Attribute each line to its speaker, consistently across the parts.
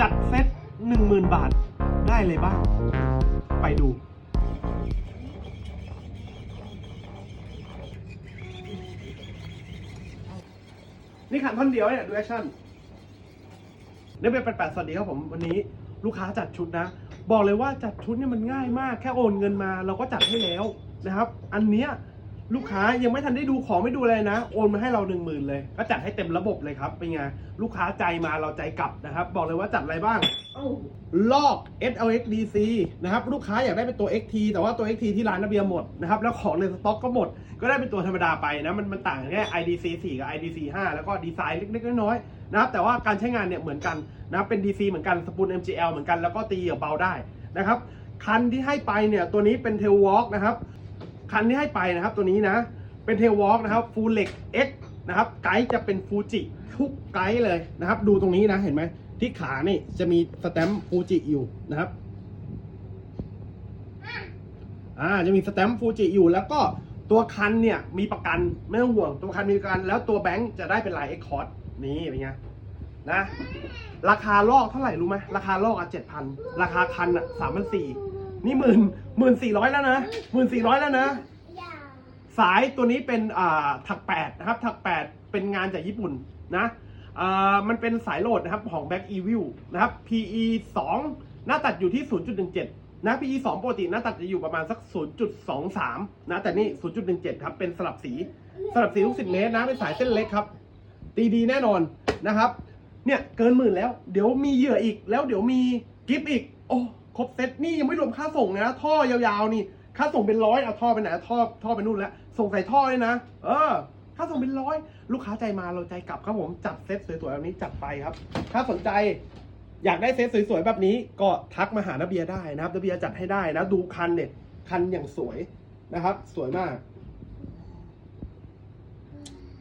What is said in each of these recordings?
Speaker 1: จัดเซต10,000 บาทได้เลยบ้าง ไปดู นี่ขันท่อนเดียวเนี่ยดูแอคชั่นนี่เป็นแปดสวัสดีครับผมวันนี้ลูกค้าจัดชุดนะ บอกเลยว่าจัดชุดเนี่ยมันง่ายมากแค่โอนเงินมา เราก็จัดให้แล้วนะครับ อันเนี้ย ลูกค้ายังไม่ทันได้ดูของไม่ดูอะไรนะ โอนมาให้เราหนึ่งหมื่นเลย ก็จัดให้เต็มระบบเลยครับ เป็นไง ลูกค้าใจมาเราใจกลับนะครับ บอกเลยว่าจัดอะไรบ้างลอก SLX DC นะครับ ลูกค้าอยากได้เป็นตัว XT แต่ว่าตัว XT ที่ร้านระเบียร์หมดนะครับ แล้วของในสต็อกก็หมด ก็ได้เป็นตัวธรรมดาไปนะมันมันต่างแค่ IDC 4 กับ IDC 5 แล้วก็ดีไซน์เล็กๆน้อยๆนะครับแต่ว่าการใช้งานเนี่ยเหมือนกันนะเป็น DC เหมือนกันสปูล MGL เหมือนกันแล้วก็ตีเหยื่อเบาได้นะครับคันที่ให้ไปเนี่ยตัวนี้เป็น Tail Walk นะครับ คันที่ให้ไปนะครับตัวนี้นะ เป็น Tail Walk นะครับ Full Leg X นะครับ ไกด์จะเป็นฟูจิทุกไกด์เลยนะครับ ดูตรงนี้นะเห็นไหมที่ขานี่จะมีสแตมป์ฟูจิอยู่นะครับอ่าจะมีสแตมป์ฟูจิอยู่แล้วก็ตัวคันเนี่ยมีประกันไม่ต้องห่วง ตัวคันมีประกัน แล้วตัวแบงค์จะได้เป็นลายเอ็กคอร์ดนี่เป็นไงนะ ราคาลอกเท่าไหร่รู้ไหมราคาลอกอะเจ็ดพันราคาคันอะสามพันสี่ นี่หมื่นหมื่นสี่ร้อยแล้วนะหมื่นสี่ร้อยแล้วนะ สายตัวนี้เป็นอ่าถักแปดนะครับ ถักแปดเป็นงานจากญี่ปุ่นนะอ่ามันเป็นสายโหลดนะครับของ Back Evil นะครับ PE 2หน้าตัดอยู่ที่ 0.17 นะ PE 2ปกติหน้าตัดจะอยู่ประมาณสัก 0.23 นะ แต่นี่ 0.17 ครับ เป็นสลับสีสลับสีทุก10 เมตรนะ เป็นสายเส้นเล็กครับ ตีดีแน่นอนนะครับ เนี่ยเกินหมื่นแล้ว เดี๋ยวมีเหยื่ออีกแล้วเดี๋ยวมีกิฟต์อีก โอ้ ครบเซตนี่ยังไม่รวมค่าส่งนะ ท่อยาวๆนี่ ค่าส่งเป็นร้อยเอาท่อไปไหนท่อท่อไปนู่นแล้วส่งใส่ท่อเลยนะ เออ ค่าส่งเป็นร้อยลูกค้าใจมาเราใจกลับครับผมจัดเซตสวยๆแบบนี้จัดไปครับ ถ้าสนใจอยากได้เซตสวยๆแบบนี้ก็ทักมาหานาเบียร์ได้นะครับนาเบียร์จัดให้ได้นะ ดูคันเนี่ยคันอย่างสวยนะครับ สวยมาก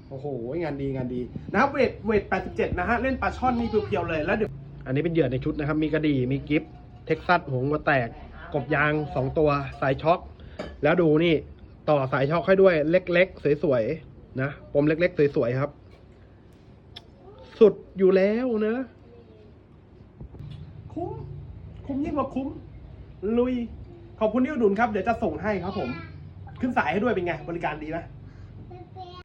Speaker 1: โอ้โห งานดีงานดีนะครับเวทเวท 87 นะฮะ เล่นปลาช่อนนี่เพียวๆเลยแล้วเดี๋ยว อันนี้เป็นเหยื่อในชุดนะครับ มีกระดี่มีกิฟต์ เท็กซัสหัวงัวแตก กบยาง 2 ตัวสายช็อค แล้วดูนี่ต่อสายช็อคให้ด้วยเล็กๆ สวยๆ นะปมเล็ก ๆ สวย ๆ ครับ สุดอยู่แล้วนะ คุ้ม คุ้มยิ่งกว่าคุ้ม ลุย ขอบคุณที่อุดหนุนครับ เดี๋ยวจะส่งให้ครับผม ขึ้นสายให้ด้วยเป็นไง บริการดีไหม